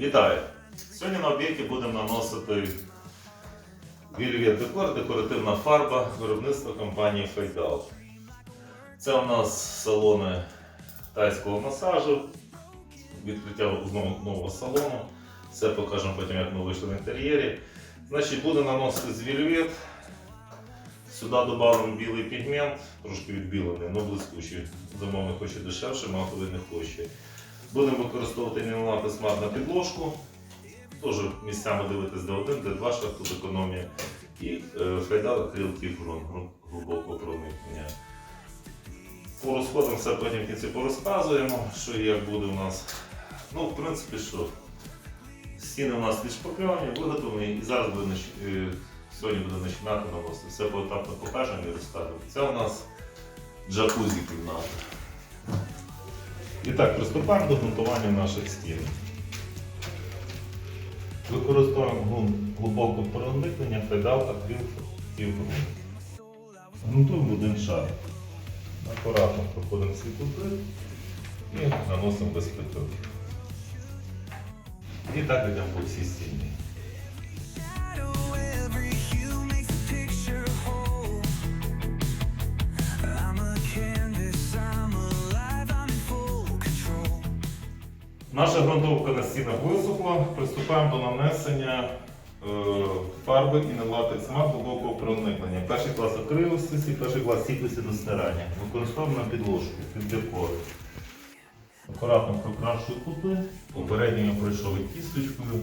Вітаю! Сьогодні на об'єкті будемо наносити Вільвє декор, декоративна фарба виробництва компанії Фейдал. Це у нас салони тайського масажу, відкриття нового салону. Все покажемо потім, як ми вийшли в інтер'єрі. Значить, буде наносити з. Сюди додаємо білий пігмент, трошки відбілений, але блискучий. Замовник хоче дешевше, матовий не хоче. Будемо використовувати мінулати смарт на підложку. Теж місцями дивитись D1, D2 шаг, тут економія. І фейдал акрил тіфрон глибокого проникнення. По розходам все потім в кінці порозказуємо, що і як буде у нас. Ну, в принципі, що стіни у нас відшпакльовані, виготовлені і зараз буде, е, сьогодні буде починати наносити. Все поетапно покажемо і розкажемо. Це у нас джакузі кімната. І так, приступаємо до грунтування наших стін. Використовуємо грунт глибокого проникнення, федал, акрил і грунт. Грунтуємо один шар. Акуратно проходимо всі кути і наносимо без петель. І так йдемо по всій стіні. Наша грунтовка на стінах висохла. Приступаємо до нанесення е, фарби і на смак глибокого проникнення. Перший клас акрилостісі, перший клас сіклості до стирання. Використовуємо підложку під декор. Акуратно прокрашую кути. Попередньо я пройшов кісточкою.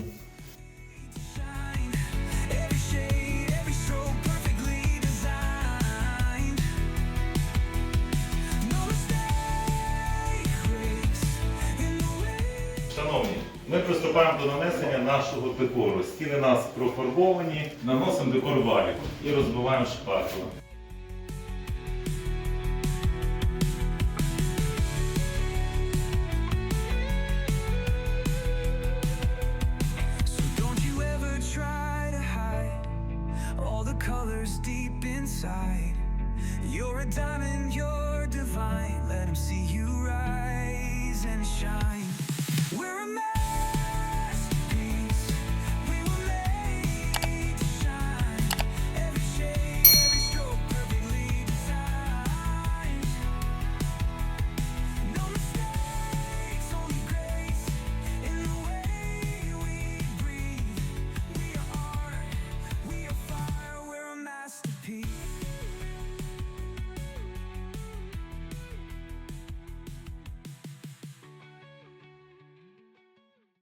Шановні, ми приступаємо до нанесення нашого декору. Стіни нас профарбовані, наносимо декор валіку і розбиваємо шпакло. deep inside. You're a diamond, you're divine. Let them see